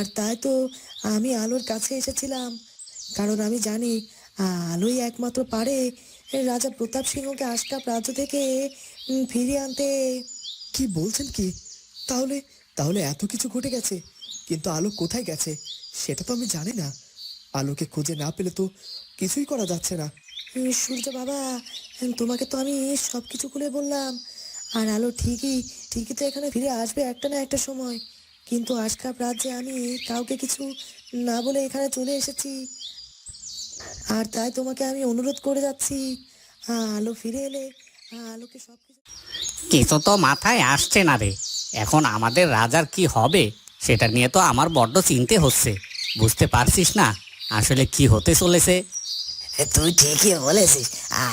আর তাই তো আমি আলোর কাছে এসেছিলাম। কারণ আমি জানি আলোই একমাত্র পারে রাজা প্রতাপ সিংহকে আশকাপ রাজ্য থেকে ফিরিয়ে আনতে। কি বলছেন কি? তাহলে তাহলে এত কিছু ঘটে গেছে কিন্তু আলো কোথায় গেছে? সেটা তো আমি জানি না। আলোকে খুঁজে না পেলে তো কিছুই করা যাচ্ছে না। সূর্য বাবা তোমাকে তো আমি সব কিছু খুলে বললাম। আর আলো ঠিকই ঠিকই তো এখানে ফিরে আসবে একটা না একটা সময়। কিন্তু আশকাপ রাজ্যে আমি কাউকে কিছু না বলে এখানে চলে এসেছি। আর তাই তোমাকে আমি অনুরোধ করে যাচ্ছি। আলো ফিরে এলে আলোকে সব কিছু কিছু তো মাথায় আসছে না রে। এখন আমাদের রাজার কি হবে সেটা নিয়ে তো আমার বড্ড চিনতে হচ্ছে। বুঝতে পারছিস না আসলে কি হতে চলেছে? তুই ঠিকই বলেছিস।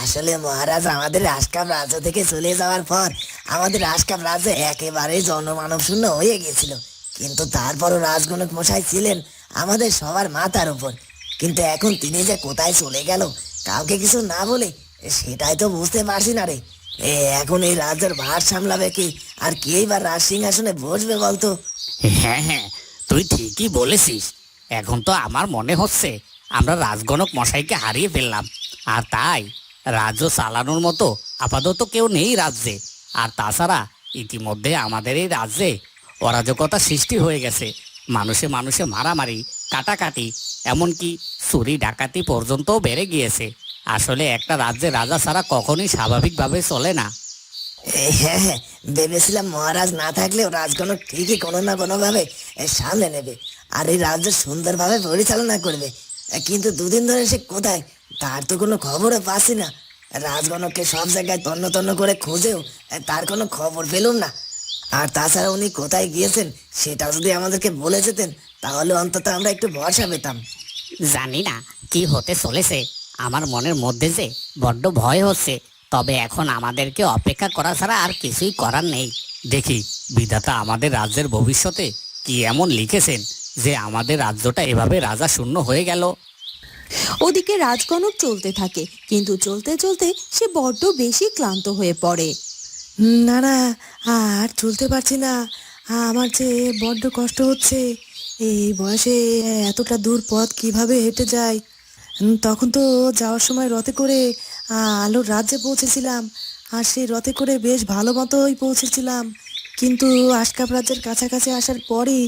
আসলে মহারাজ আমাদের রাজকাপ রাজ্য থেকে চলে যাওয়ার পর আমাদের রাজকাপ রাজ্য একেবারেই জনমানব শূন্য হয়ে গেছিল। কিন্তু তারপরও রাজগণক মশাই ছিলেন আমাদের সবার মাথার উপর। কিন্তু এখন তিনি যে কোথায় চলে গেল, কাউকে কিছু না বলে, সেটাই তো বুঝতে পারছি না রে। এ, এখন এই রাজ্যের ভার সামলাবে কি? আর কেই বা রাজ সিংহাসনে বসবে বলতো? হ্যাঁ হ্যাঁ তুই ঠিকই বলেছিস। এখন তো আমার মনে হচ্ছে আমরা রাজগণক মশাইকে হারিয়ে ফেললাম। আর তাই রাজ্য চালানোর মতো আপাতত কেউ নেই রাজ্যে। আর তাছাড়া ইতিমধ্যে আমাদের এই রাজ্যে অরাজকতা সৃষ্টি হয়ে গেছে। মানুষে মানুষে মারামারি, কাটাকাটি, এমনকি চুরি, ডাকাতি পর্যন্তও বেড়ে গিয়েছে। আসলে একটা রাজ্যে রাজা ছাড়া কখনোই স্বাভাবিকভাবে চলে না। হ্যাঁ হ্যাঁ ভেবেছিলাম মহারাজ না থাকলেও রাজগণক ঠিকই কোনো না কোনোভাবে সামলে নেবে আর এই রাজ্য সুন্দরভাবে পরিচালনা করবে। কিন্তু দুদিন ধরে সে কোথায়? তার তো কোনো খবরও পাচ্ছি না। রাজগণককে সব জায়গায় তন্ন তন্ন করে খুঁজেও তার কোনো খবর পেলুম না। আর তাছাড়া উনি কোথায় গিয়েছেন সেটা যদি আমাদেরকে বলে যেতেন তাহলে অন্তত আমরা একটু ভরসা পেতাম। জানি না কি হতে চলেছে। আমার মনের মধ্যে যে বড্ড ভয় হচ্ছে তবে এখন আমাদেরকে অপেক্ষা করা ছাড়া আর কিছুই করার নেই। দেখি বিধাতা আমাদের রাজ্যের ভবিষ্যতে কি এমন লিখেছেন যে আমাদের রাজ্যটা এভাবে রাজা শূন্য হয়ে গেল? ওদিকে রাজগণক চলতে থাকে কিন্তু চলতে চলতে সে বড্ড বেশি ক্লান্ত হয়ে পড়ে। না না আর চলতে পারছি না। আমার যে বড্ড কষ্ট হচ্ছে, এই বয়সে এতটা দূর পথ কীভাবে হেঁটে যায় তখন তো যাওয়ার সময় রথে করে আলোর রাজ্যে পৌঁছেছিলাম। আর সেই রথে করে বেশ ভালো মতোই পৌঁছেছিলাম। কিন্তু আশকাপ রাজ্যের কাছাকাছি আসার পরই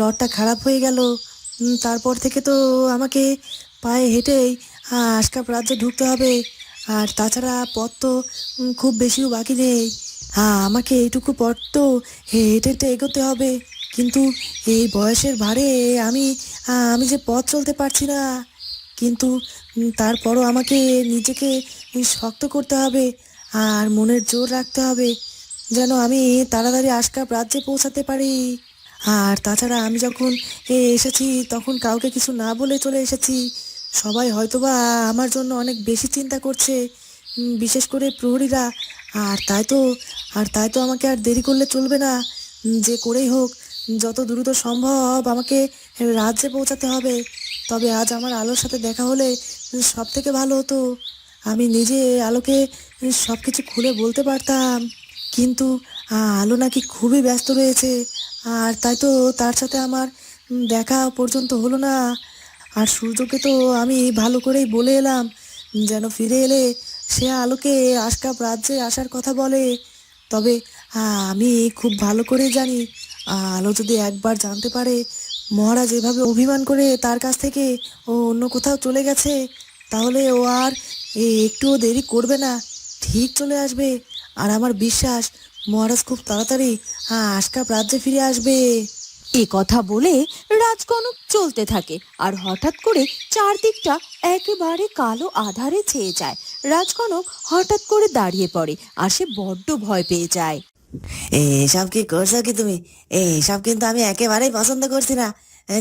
রথটা খারাপ হয়ে গেল। তারপর থেকে তো আমাকে পায়ে হেঁটেই আশকাপ রাজ্যে ঢুকতে হবে। আর তাছাড়া পথ তো খুব বেশিও বাকি নেই। আমাকে এইটুকু পথ তো হেঁটে হেঁটে এগোতে হবে। কিন্তু এই বয়সের ভারে আমি আমি যে পথ চলতে পারছি না। কিন্তু তারপরও আমাকে নিজেকে শক্ত করতে হবে আর মনের জোর রাখতে হবে, যেন আমি তাড়াতাড়ি আশকাপ রাজ্যে পৌঁছাতে পারি। আর তাছাড়া আমি যখন এসেছি, তখন কাউকে কিছু না বলে চলে এসেছি। সবাই হয়তোবা আমার জন্য অনেক বেশি চিন্তা করছে। বিশেষ করে প্রহরীরা। আর তাই তো, আর তাই তো আমাকে আর দেরি করলে চলবে না। যে করেই হোক, যত দ্রুত সম্ভব আমাকে রাজ্যে পৌঁছাতে হবে। তবে আজ আমার আলোর সাথে দেখা হলে সব থেকে ভালো হতো। আমি নিজে আলোকে সব কিছু খুলে বলতে পারতাম। কিন্তু আলো নাকি খুবই ব্যস্ত রয়েছে। আর তাই তো তার সাথে আমার দেখা পর্যন্ত হলো না। আর সূর্যকে তো আমি ভালো করেই বলে এলাম। যেন ফিরে এলে সে আলোকে আশকাপ রাজ্যে আসার কথা বলে। তবে আমি খুব ভালো করে জানি আলো যদি একবার জানতে পারে, মহারাজ এভাবে অভিমান করে তার কাছ থেকে ও অন্য কোথাও চলে গেছে, তাহলে ও আর একটুও দেরি করবে না। ঠিক চলে আসবে। আর আমার বিশ্বাস, মহারাজ খুব তাড়াতাড়ি আশকাপ রাজ্যে ফিরে আসবে। এ কথা বলে রাজগণক চলতে থাকে, আর হঠাৎ করে চারদিকটা একেবারে কালো আধারে ছেয়ে যায়। রাজগণক হঠাৎ করে দাঁড়িয়ে পড়ে আর সে বড্ড ভয় পেয়ে যায়। এসব কি করছ কি তুমি? এসব কিন্তু আমি একেবারেই পছন্দ করছি না।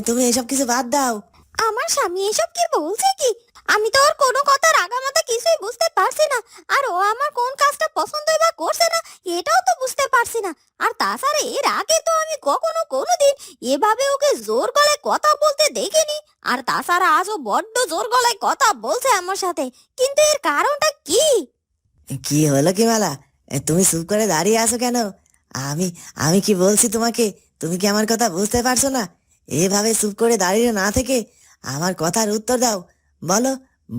তুমি এসব কিছু বাদ দাও। আমার স্বামী এসব কি বলছে কি? আমি তো ওর কোনো কথা রাগামাতা কিছুই বুঝতে পারছি না। আর ও আমার কোন কাজটা পছন্দই বা করছে না, এটাও তো বুঝতে পারছি না। আর তাছাড়া এর আগে তো আমি কখনো কোনোদিন এভাবে ওকে জোর গলায় কথা বলতে দেখিনি। আর তাছাড়া আজও বড্ড জোর গলায় কথা বলছে আমার সাথে। কিন্তু এর কারণটা কি? কি হলো কি মালা? তুমি চুপ করে দাঁড়িয়ে আছো কেন? আমি আমি কি বলছি তোমাকে? তুমি কি আমার কথা বুঝতে পারছ না? এভাবে চুপ করে দাঁড়িয়ে না থেকে আমার কথার উত্তর দাও। বলো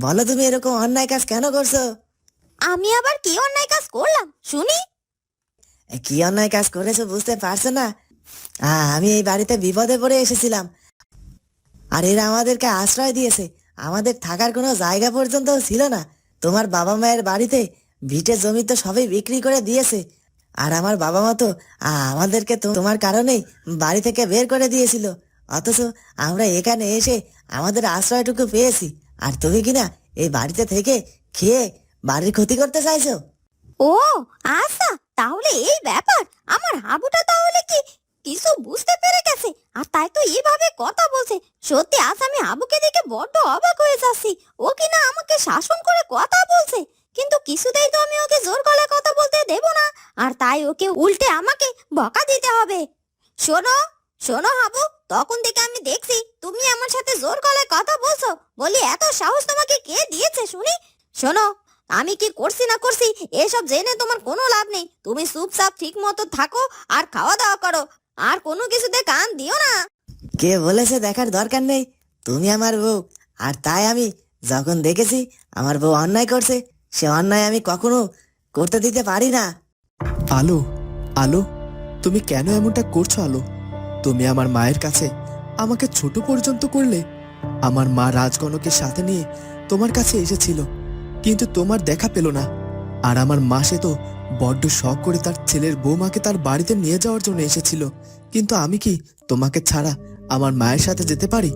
বলো তুমি এরকম অন্যায় কাজ কেন করছ? আমি আবার কি অন্যায় কাজ করলাম? শুনি। কি অন্যায় কাজ করেছ বুঝতে পারছ না? আমি এই বাড়িতে বিপদে পড়ে এসেছিলাম। আর এরা আমাদেরকে আশ্রয় দিয়েছে। আমাদের থাকার কোনো জায়গা পর্যন্ত ছিল না। তোমার বাবা মায়ের বাড়িতে ভিটে জমি তো সবই বিক্রি করে দিয়েছে। আর আমার বাবা মা তো আমাদেরকে তো তোমার কারণেই বাড়ি থেকে বের করে দিয়েছিল। অথচ আমরা এখানে এসে আমাদের আশ্রয়টুকু পেয়েছি। আর তুমি কিনা এই বাড়িতে থেকে খেয়ে বাড়ির ক্ষতি করতে চাইছো? ও আচ্ছা তাহলে এই ব্যাপার। আমার হাবুটা তাহলে কি? কিছু বুঝতে পেরে গেছে, আর তাই তো এইভাবে কথা বলছে। সত্যি, আজ আমি হাবুকে দেখে বড্ড অবাক হয়ে যাচ্ছি। ও কিনা আমাকে শাসন করে কথা বলছে, কিন্তু কিছুতেই তো আমি ওকে জোর গলায় কথা বলতে দেব না, আর তাই ওকে উল্টে আমাকে বকা দিতে হবে। শোনো শোনো হাবু, তখন থেকে আমি দেখছি তুমি আমার সাথে জোর গলায় কথা বলছো? বলি এত সাহস তোমাকে কে দিয়েছে শুনি? শোনো আমি কি করছি না করছি এসব জেনে তোমার কোনো লাভ নেই। তুমি চুপচাপ ঠিক মতো থাকো আর খাওয়া দাওয়া করো। আর কোনো কিছুতে কান দিও না। কে বলেছে দেখার দরকার নেই? তুমি আমার বউ। আর তাই আমি যখন দেখেছি আমার বউ অন্যায় করছে সে অন্যায় আমি কখনো করতে দিতে পারি না। আলো আলো তুমি কেন এমনটা করছ আলো? তুমি আমার মায়ের কাছে আমাকে ছোট পর্যন্ত করলে আমার মা রাজগণকে সাথে নিয়ে তোমার কাছে এসেছিল। কিন্তু তোমার দেখা পেল না। আর আমার মা সে তো বড্ড শখ করে তার ছেলের বৌমাকে তার বাড়িতে নিয়ে যাওয়ার জন্য এসেছিল। কিন্তু আমি কি তোমাকে ছাড়া আমার মায়ের সাথে যেতে পারি?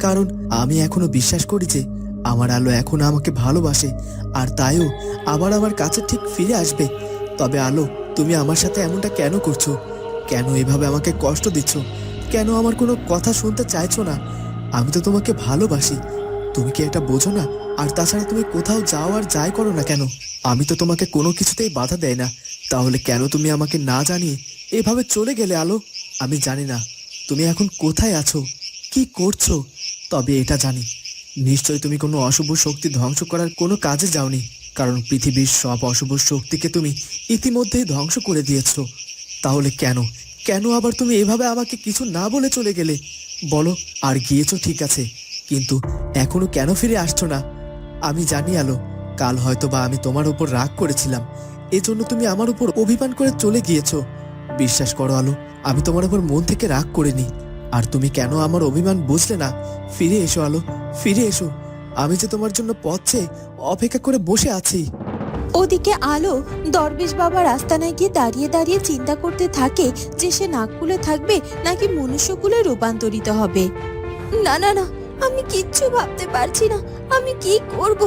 কারণ আমি এখনও বিশ্বাস করি যে আমার আলো এখনও আমাকে ভালোবাসে, আর তাইও আবার আমার কাছে ঠিক ফিরে আসবে। তবে আলো, তুমি আমার সাথে এমনটা কেন করছ? কেন এভাবে আমাকে কষ্ট দিচ্ছ? কেন আমার কোনো কথা শুনতে চাইছো না? আমি তো তোমাকে ভালোবাসি। তুমি কি এটা বোঝো না? আর তাছাড়া তুমি কোথাও যাও আর যাই করো না কেন? আমি তো তোমাকে কোনো কিছুতেই বাধা দেয় না। তাহলে কেন তুমি আমাকে না জানিয়ে এভাবে চলে গেলে আলো? আমি জানি না। তুমি এখন কোথায় আছো? কি করছ? তবে এটা জানি। নিশ্চয় তুমি কোনো অশুভ শক্তি ধ্বংস করার কোনো কাজে যাওনি। কারণ পৃথিবীর সব অশুভ শক্তিকে তুমি ইতিমধ্যেই ধ্বংস করে দিয়েছ। তাহলে কেন কেন আবার তুমি এভাবে আমাকে কিছু না বলে চলে গেলে? বলো, আর গিয়েছো ঠিক আছে, কিন্তু এখনও কেন ফিরে আসছো না? আমি জানি আলো, কাল হয়তো বা আমি তোমার উপর রাগ করেছিলাম। এজন্য তুমি আমার উপর অভিমান করে চলে গিয়েছো। বিশ্বাস করো আলো, আমি তোমার উপর মন থেকে রাগ করিনি। আর তুমি কেন আমার অভিমান বুঝলে না? ফিরে এসো আলো, ফিরে এসো। আমি যে তোমার জন্য পথ চেয়ে অপেক্ষা করে বসে আছি। ওদিকে আলো দরবেশ বাবার আস্তানায় গিয়ে দাঁড়িয়ে দাঁড়িয়ে চিন্তা করতে থাকে যে সে নাগকুলে থাকবে নাকি মনুষ্যকুলে রূপান্তরিত হবে। না না না, আমি কিচ্ছু ভাবতে পারছি না, আমি কি করব?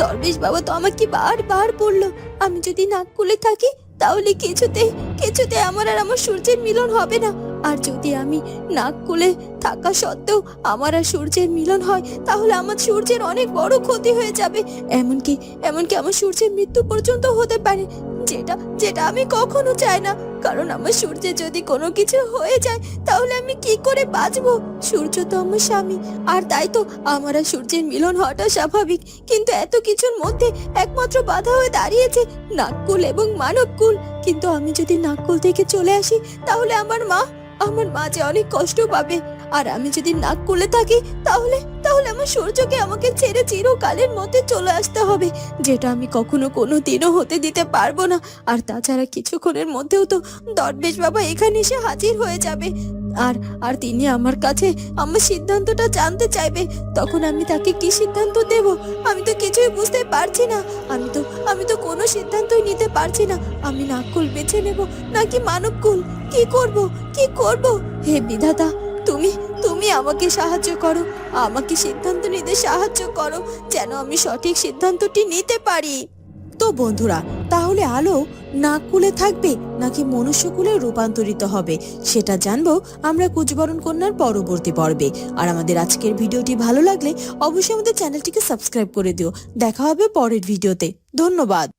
দরবেশ বাবা তো আমাকে বারবার বলল, আমি যদি নাগকুলে থাকি তাহলে কিছুতে কিছুতে আমার আর আমার সূর্যের মিলন হবে না। আর যদি আমি নাগকুলে থাকা সত্ত্বেও আমার আর সূর্যের মিলন হয়, তাহলে আমার সূর্যের অনেক বড় ক্ষতি হয়ে যাবে। এমনকি এমনকি আমার সূর্যের মৃত্যু পর্যন্ত হতে পারে। যেটা যেটা আমি কখনো চাই না। কারণ আমার সূর্যে যদি কোনো কিছু হয়ে যায়, তাহলে আমি কি করে বাঁচবো? সূর্য তো আমার স্বামী, আর তাই তো আমার আর সূর্যের মিলন হওয়াটা স্বাভাবিক। কিন্তু এত কিছুর মধ্যে একমাত্র বাধা হয়ে দাঁড়িয়েছে নাককুল এবং মানবকুল কিন্তু আমি যদি নাককুল থেকে চলে আসি, তাহলে আমার মা আমার মা যে অনেক কষ্ট পাবে। আর আমি যদি নাক করে থাকি, তাহলে তাহলে আমার সূর্যকে আমাকে ছেড়ে চিরকালের মধ্যে চলে আসতে হবে, যেটা আমি কখনো কোনো দিনও হতে দিতে পারব না। আর তাছাড়া কিছুক্ষণের মধ্যেও তো দরবেশ বাবা এখানে এসে হাজির হয়ে যাবে। আর আর তিনি আমার কাছে আমার সিদ্ধান্তটা জানতে চাইবে। তখন আমি তাকে কি সিদ্ধান্ত দেব? আমি তো কিছুই বুঝতে পারছি না। আমি তো আমি তো কোনো সিদ্ধান্তই নিতে পারছি না। আমি নাকুল বেছে নেব নাকি মানবকুল? কি করব? কি করব? হে বিধাতা, তুমি তুমি আমাকে সাহায্য করো। আমাকে সিদ্ধান্ত নিতে সাহায্য করো, যেন আমি সঠিক সিদ্ধান্তটি নিতে পারি। তো বন্ধুরা, তাহলে আলো নাগকুলে থাকবে নাকি মনুষ্যকুলে রূপান্তরিত হবে? সেটা জানব আমরা কুচবরণ কন্যার পরবর্তী পর্বে। আর আমাদের আজকের ভিডিওটি ভালো লাগলে অবশ্যই আমাদের চ্যানেলটিকে সাবস্ক্রাইব করে দিও। দেখা হবে পরের ভিডিওতে। ধন্যবাদ।